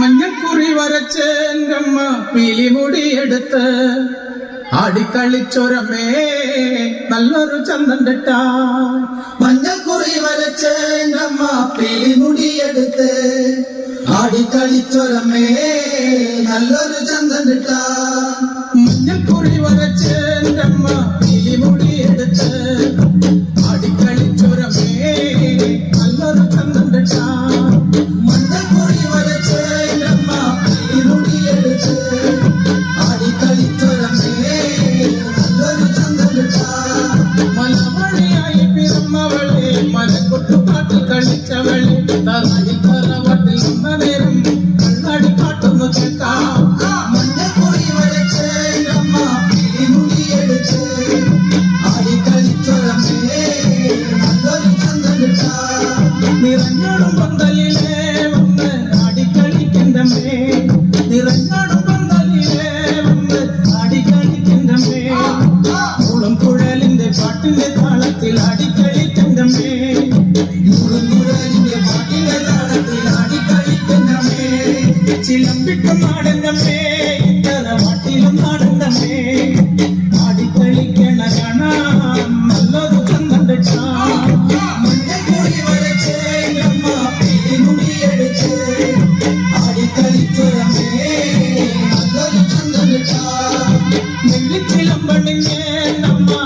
മഞ്ഞക്കുറി വരച്ച് എന്റമ്മ പിലിമുടി എടുത്ത് ആടിക്കളിച്ചൊരമേ നല്ലൊരു ചന്തം കെട്ടാ. മഞ്ഞക്കുറി വരച്ച് നമ്മ പിലിമുടിയെടുത്ത് ആടിക്കളിച്ചൊരമേ നല്ലൊരു ചന്തം മലമഴയായി പിറന്നവളെ മലക്കൊട്ടുപാട്ടിൽ കഴിച്ചവളെ തറയിൽ തറവട്ടിൽ നിന്ന നേരം കണ്ണാടി പാട്ടൊന്ന് കേൾക്കാം. മഞ്ഞക്കുറി വരച്ച് பாட்டிங்க தாளத்தில் அடிக்கடி தங்கமே. பாட்டிங்க தாளத்தில் அடிக்கடி தங்கமே. சிலம்பிட்டு மாடங்கமே தலவாட்டிலும் மாடங்கமே அடிக்கடிக்க நகனா நல்லது தந்தண்டா மெல்லி சிலம்பனுங்க நம்மா